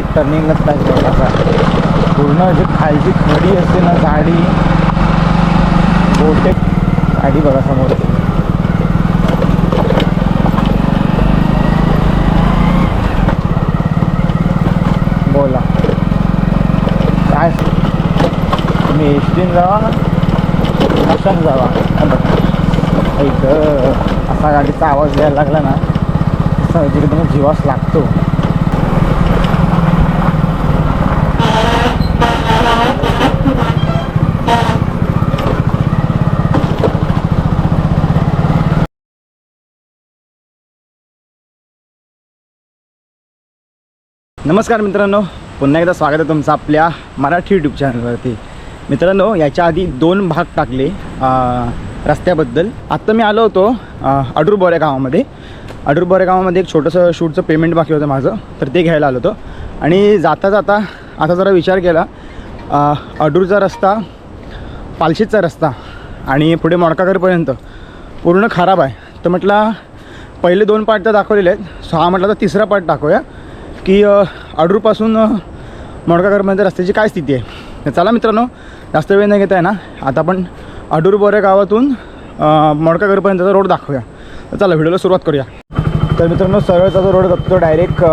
एक टर्निंगच नाही थोडासा पूर्ण अशी खालची खडी असते ना झाडी बहुतेक गाडी बघा समोर. बोला. काय? तुम्ही एस टीन जावा कशाने जावा. एक ऐक असा गाडीचा आवाज द्यायला लागला ना जिकडे तुम्हाला जीवास लागतो. नमस्कार मित्रांनो पुन्हा एकदा स्वागत आहे तुमचं आपल्या मराठी यूट्यूब चॅनलवरती मित्रांनो याच्या आधी दोन भाग टाकले रस्त्याबद्दल. आत्ता मी आलो होतो अं, अडूर बोरे गावामध्ये. अडूर बोरे गावामध्ये एक छोटंसं शूटचं पेमेंट बाकी होतं माझं तर ते घ्यायला आलो होतो. आणि जाता जाता आता जरा विचार केला अडूरचा रस्ता पालशीचा रस्ता आणि पुढे मोडकाकरपर्यंत पूर्ण खराब आहे. तर म्हटलं पहिले दोन पार्ट तर दाखवलेले आहेत. सो हा म्हटलं तर तिसरा पार्ट दाखवूया की अ, अडूरपासून मोडकाकरपर्यंत रस्त्याची काय स्थिती आहे? तर चला मित्रांनो जास्त वेळ नाही घेता आहे ना आता आपण अडूर बोरे गावातून अ, मोडकाकरपर्यंतचा रोड दाखवूया. तर चला व्हिडिओला सुरुवात करूया. तर मित्रांनो सरळचा जो रोड जातो तो डायरेक्ट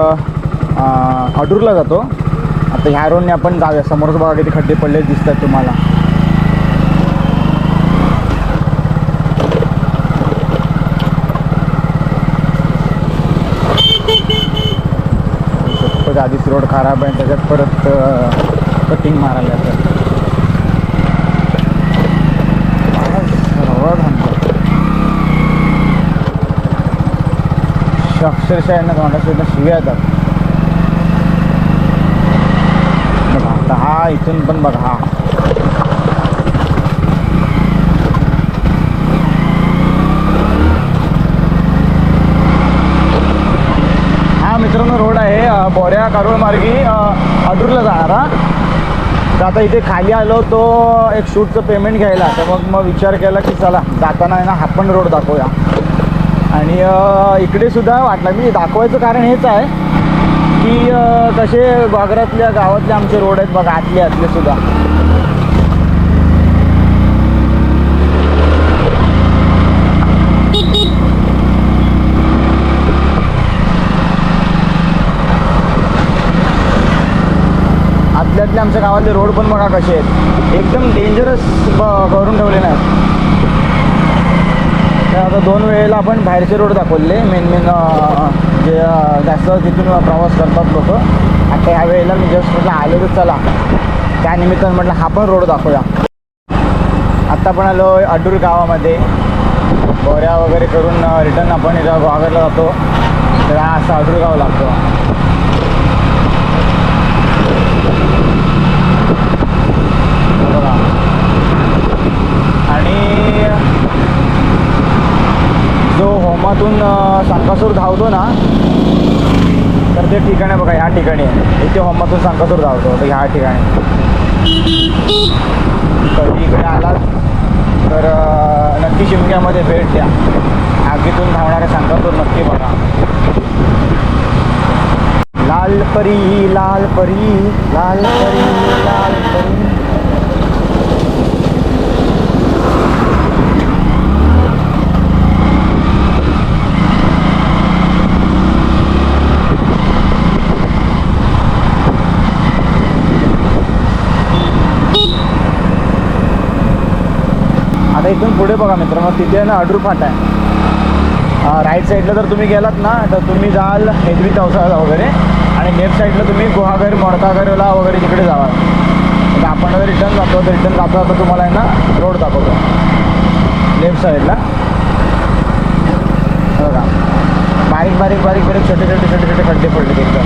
अडूरला जातो. आता ह्या रोडने आपण जाऊया. समोरचं बघा किती खड्डे पडले दिसत आहेत तुम्हाला. आधीच रोड खराब आहे त्याच्यात परत कटिंग मारायला येतं. अक्षरशः यांना तोंडाच्या शिव्या येतात. हा इथून पण बघा हा. हा मित्रांनो रोड बोऱ्या कारुळ मार्गी अडूरला जाणार जाणारा तर आता इथे खाली आलो तो एक शूटचं पेमेंट घ्यायला. तर मग मग विचार केला की चला जाताना आहे ना हापण रोड दाखवूया. आणि इकडे सुद्धा वाटलं मी दाखवायचं कारण हेच आहे की तसे कसे गावातले आमचे रोड आहेत बघा आतले आतले सुद्धा. आतल्यातले आमच्या गावातले रोड पण बघा कसे आहेत. एकदम डेंजरस करून ठेवले ना तर आता दोन वेळेला आपण बाहेरचे रोड दाखवले. मेन मेन जे जास्त तिथून प्रवास करतात लोक. आता ह्या वेळेला मी जस्ट म्हटलं आलो तर चला. त्यानिमित्तानं म्हटलं हा पण रोड दाखवूया. आत्ता पण आलो अडूर गावामध्ये. बोऱ्या वगैरे करून रिटर्न आपण इथं वागरला जातो. तर हा असा अडूर गाव लागतो बघा आणि जो इथून सांकासूर संकासूर धावतो ना तर ते ठिकाण आहे बघा ह्या ठिकाणी आहे. इथे होमातून संकासूर धावतो तर ह्या ठिकाणी. कधी इकडे आलात तर नक्की शिमग्यामध्ये भेट द्या. आगीतून धावणारे सांकासूर नक्की बघा. लाल परी लाल परी लाल परी लाल परी आता इथून पुढे बघा मित्रांनो तिथे ना अडूर फाटा आहे. राईट साईडला जर तुम्ही गेलात ना तर तुम्ही जाल हेदवी चौसाळा वगैरे आणि लेफ्ट साईडला तुम्ही गुहागर मोडकागरला वगैरे तिकडे जावा म्हणजे आपण जर रिटर्न जातो तर रिटर्न जाता जाता तुम्हाला आहे ना रोड दाखवतो. लेफ्ट साईडला बघा. बारीक बारीक बारीक बारीक छोटे छोटे छोटे छोटे खड्डे पडले एकदम.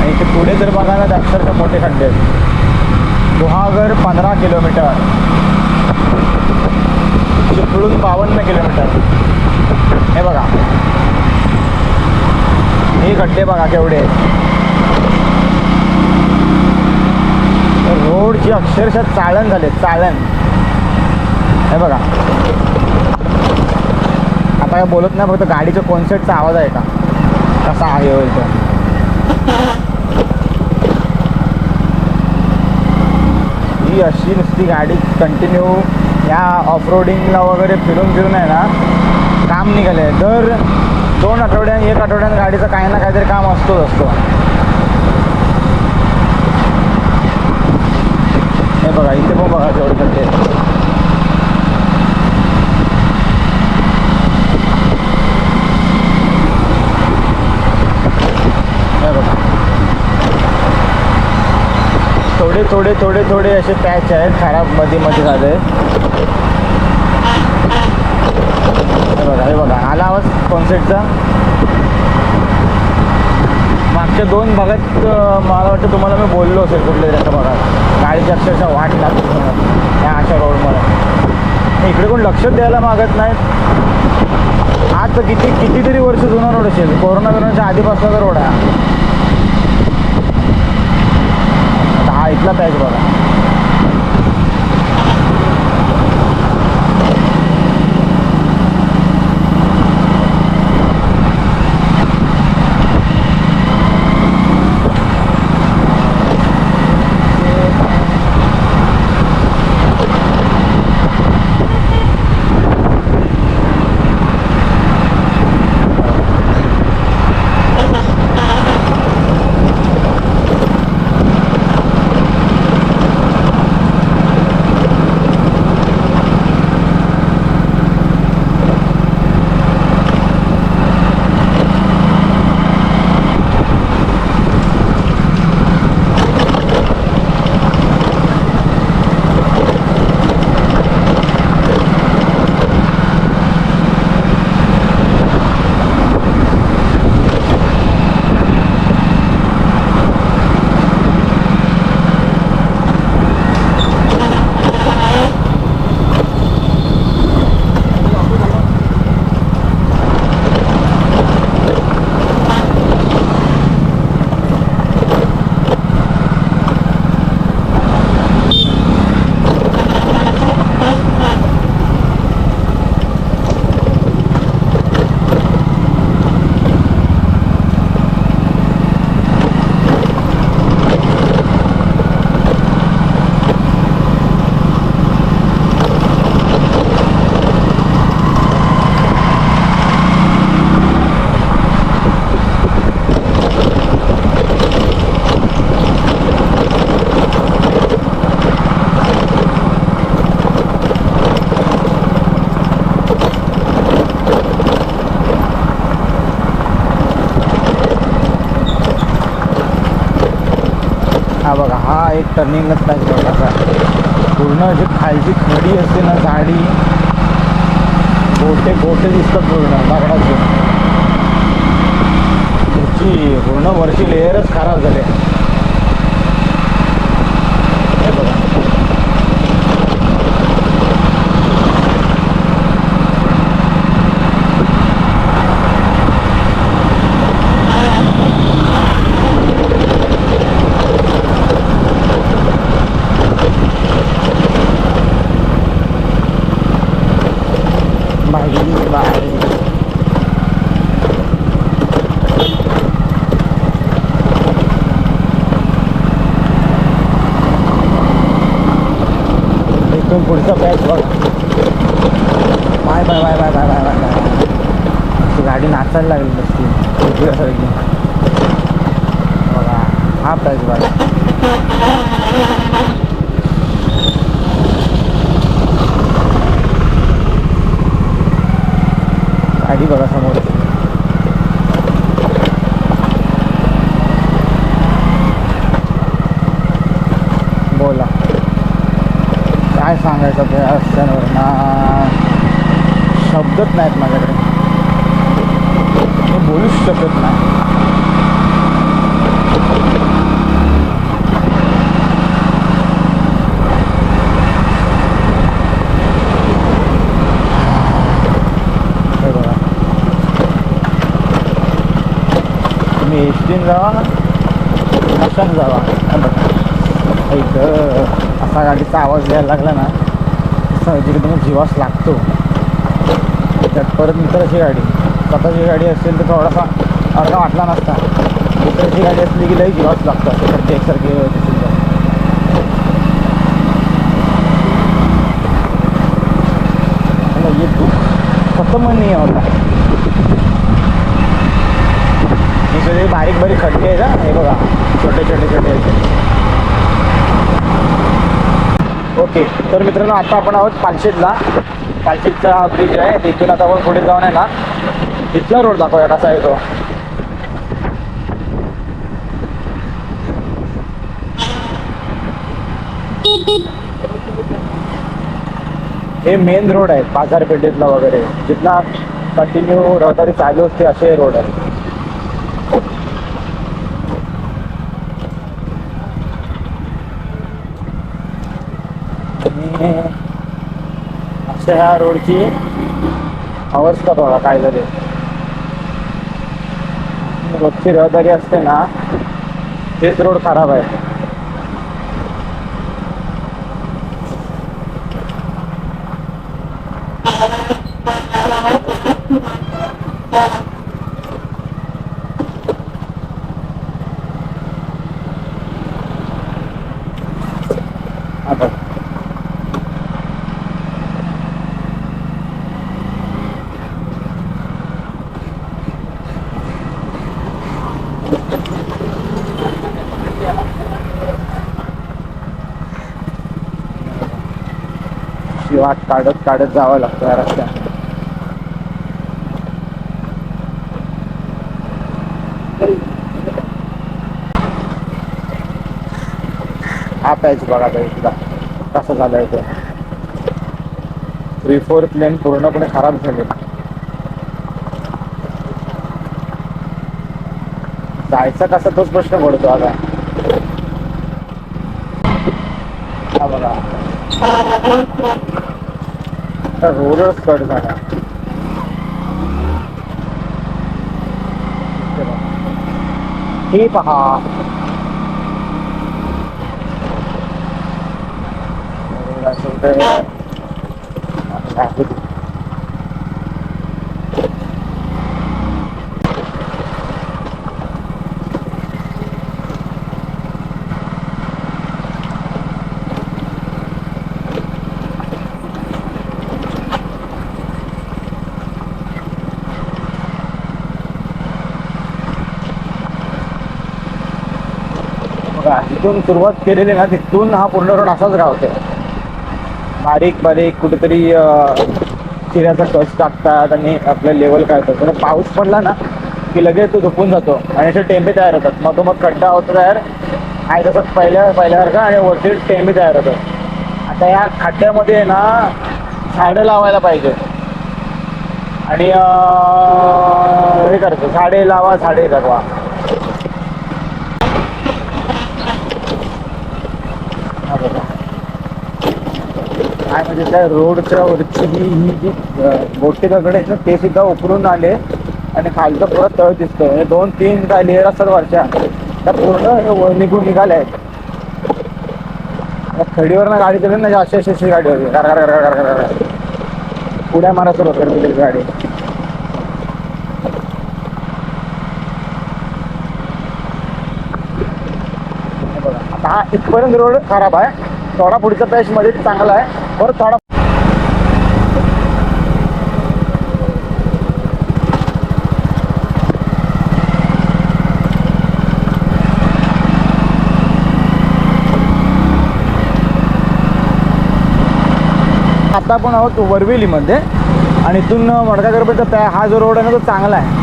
आणि इथे पुढे जर बघायला तर अक्षरशः मोठे खड्डे आहेत. गुहागर पंधरा किलोमीटर. म्हणजे मिळून बावन्न किलोमीटर. हे बघा. हे खड्डे बघा केवढे. रोडची अक्षरशः चाळण झाले चाळण. हे बघा. आता काय बोलत नाही फक्त गाडीच्या कॉन्सर्टचा आवाज आहे का? कसा आहे होईल तो? ही अशी नुसती गाडी कंटिन्यू या ऑफ रोडिंगला वगैरे फिरून फिरून आहे ना काम निघाले. आहे दर दोन आठवड्यात एक आठवड्यात गाडीचं काही ना काहीतरी काम असतोच असतो. हे बघा इथे पण बघा तेवढं ते थोडे थोडे थोडे थोडे असे पॅच आहेत खराबमध्ये मध्ये झाले. हे बघा हे बघा आला आवाज कॉन्सेटचा मागच्या दोन भागात मला वाटतं तुम्हाला मी बोललो असेल कुठल्या त्याच्या भागात. गाडीची अक्षरशः वाट लागते या अशा रोडमध्ये इकडे कोण लक्ष द्यायला मागत नाहीत. आज तर किती कितीतरी वर्ष जुना रोड असेल. कोरोना बिरोनाच्या आधीपासूनचा रोड आहे. दहा हा इथला पॅच बघा. हा बघा हा एक टर्निंगच नाही बघा. पूर्ण जी खालची खडी असते ना झाडी गोटे गोटे दिसतात पूर्ण दगडाचे त्याची पूर्ण वरची लेअरच खराब झाले हा प्राईज बघा आधी बघा समोर. बोला. काय सांगायचं त्या रस्त्यांवर ना. शब्दच नाहीत माझ्याकडे. मी बोलूच शकत नाही. मोठ्यानं झाला? एक असा गाडीचा आवाज यायला लागला ना साहजिकदम जीवास लागतो. त्यात परत मित्राची गाडी. स्वतःची गाडी असेल तर थोडासा अर्धा वाटला नसता. मित्राची गाडी असली की लई जीवास लागतो. प्रत्येक सारखी खतमनीय होता हे सगळे बारीक बारीक खड्डे आहे ना हे बघा. छोटे छोटे छोटे आहेत. ओके. तर मित्रांनो आता आपण आहोत पालशेतला. पालशेतचा ब्रिज आहे. तिथून आता आपण पुढे जाऊन आहे ना तिथला रोड दाखवूया कसा आहे तो हे मेन रोड आहे बाजारपेठेतला वगैरे. जिथला कंटिन्यू रहदारी चालू असते असे रोड आहे आणि अशा ह्या रोडची अवस्था बघा काय झाली रोजची रहदारी असते ना तेच रोड खराब आहे Yeah. वाट काढत काढत जावं लागतं या रस्त्यात हा पॅच बघा ताई तुला कसं झालंय ते. थ्री फोर प्लेन पूर्णपणे खराब झाले. जायचा कसा तोच प्रश्न पडतो आता. बघा. आता रोडच कट झाला हे पहा रोड जिथून सुरुवात केलेली ना तिथून हा पूर्ण रोड असाच राहतोय बारीक बारीक कुठेतरी चिऱ्याचा कस टाकतात आणि आपलं लेवल काय होतं पण पाऊस पडला ना की लगेच तो झोपून जातो. आणि असे टेंबे तयार होतात. मग तो मग खड्डा होतो तयार. आहे तसंच पहिल्या पहिल्यासारखं आणि वरती टेंबे तयार होतात. आता या खड्ड्यामध्ये आहे ना झाडं लावायला पाहिजे. आणि हे करतो झाडे लावा झाडे जगवा काय म्हणजे त्या रोडच्या वरची ही ही जी मोठे दगड आहेत ना ते सुद्धा उकरून आले आणि खालचं पुरा तळ दिसतोय. म्हणजे दोन तीन काय लेअर असतात वरच्या त्या पूर्ण निघून निघाल्या आहेत. खडीवर ना गाडी दिली ना अशी अशी अशी गाडी होती. गार उड्या मारा सुरुवात करते गाडी. आता हा इथपर्यंत रोड खराब आहे. थोडा पुढचा पॅच मध्ये चांगला आहे. बरं थोडा आता आपण आहोत वरवेलीमध्ये आणि इथून मडकागरपर्यंत पॅ हा जो रोड आहे ना तो चांगला आहे.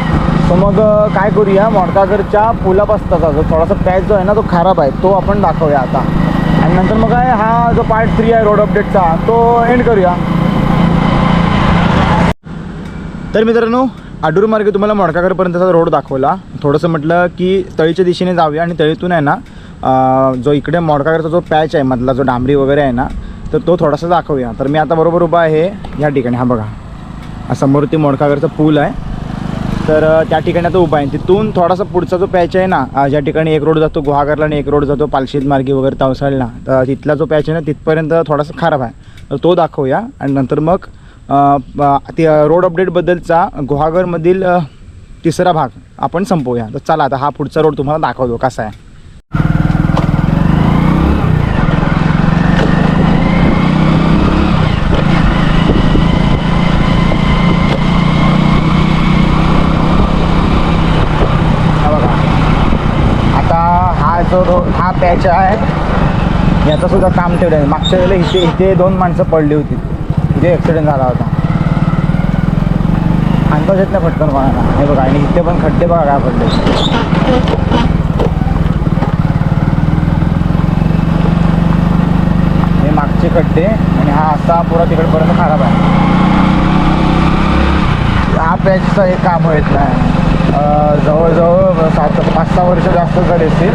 तर मग काय करूया मडकागरच्या पुलापासताचा जो थोडासा पॅच जो आहे ना तो खराब आहे. तो आपण दाखवूया आता. आणि नंतर मग काय हा जो पार्ट थ्री आहे रोड अपडेटचा तो एंड करूया. तर मित्रांनो आडूर मार्गे तुम्हाला मडकाकरपर्यंतचा रोड दाखवला. थोडंसं म्हटलं की तळीच्या दिशेने जाऊया आणि तळीतून आहे ना जो इकडे मडकागरचा जो पॅच आहे मधला जो डांबरी वगैरे आहे ना तर तो थोडासा दाखवूया. तर मी आता बरोबर उभा आहे या ठिकाणी. हा बघा. हा समोर ते मोडकागरचा पूल आहे. तर त्या ठिकाणी आता उभा आहे. तिथून थोडासा पुढचा जो पॅच आहे ना ज्या ठिकाणी एक रोड जातो गुहागरला आणि एक रोड जातो पालशीत मार्गी वगैरे तावसाळला तर तिथला जो पॅच आहे ना तिथपर्यंत थोडासा खराब आहे. तर तो दाखवूया. आणि नंतर मग ते रोड अपडेटबद्दलचा गुहागरमधील तिसरा भाग आपण संपवूया. तर चला आता हा पुढचा रोड तुम्हाला दाखवतो कसा आहे. जो रो हा पॅच आहे याचं सुद्धा काम ठेवलं आहे. मागच्या वेळेला इथे इथे दोन माणसं पडली होती. इथे ॲक्सिडेंट झाला होता. अंदाज येत नाही पटकन कोणाला हे बघा आणि इथे पण खड्डे बघा काय पडले. हे मागचे खड्डे आणि हा असा पुरा तिकडपर्यंत खराब आहे. हा पॅचचं हे काम होत नाही. जवळजवळ सात पाच सहा वर्ष जास्त झाले असतील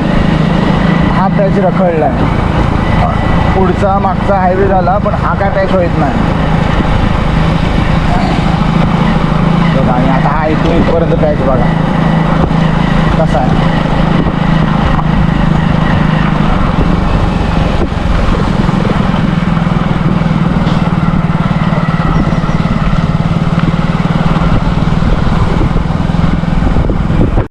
टॅच रखडला आहे पुढचा मागचा हायवे झाला पण हा काय टॅच होत नाही. आणि आता हा इथून इथपर्यंत टॅच बघा. कसा आहे?